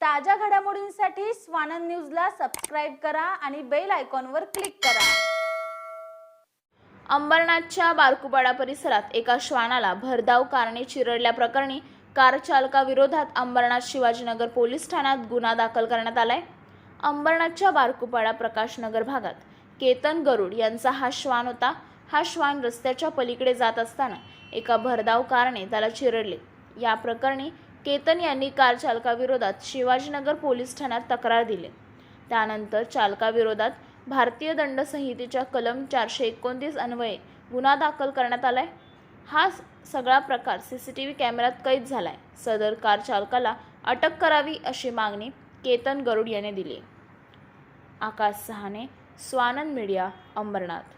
ताज्या घडामोडींसाठी स्वानंद न्यूजला सबस्क्राईब करा आणि बेल आयकॉनवर क्लिक करा. अंबरनाथच्या बारकुपाडा परिसरात एका श्वानाला भरधाव कारणे चिरडल्याप्रकरणी कार चालकाविरोधात अंबरनाथ शिवाजीनगर पोलीस ठाण्यात गुन्हा दाखल करण्यात आलाय. अंबरनाथच्या बारकुपाडा प्रकाशनगर भागात केतन गरुड यांचा हा श्वान होता. हा श्वान रस्त्याच्या पलीकडे जात असताना एका भरधाव कारणे त्याला चिरडले. या प्रकरणी केतन यांनी कार चालकाविरोधात शिवाजीनगर पोलीस ठाण्यात तक्रार दिली. त्यानंतर चालकाविरोधात भारतीय दंड संहितेच्या कलम चारशे एकोणतीस अन्वये गुन्हा दाखल करण्यात आलाय. हा सगळा प्रकार सी सी टी व्ही कॅमेऱ्यात कैद झालाय. सदर कार चालकाला अटक करावी अशी मागणी केतन गरुड याने दिली. आकाश सहाने स्वानंद मीडिया अंबरनाथ.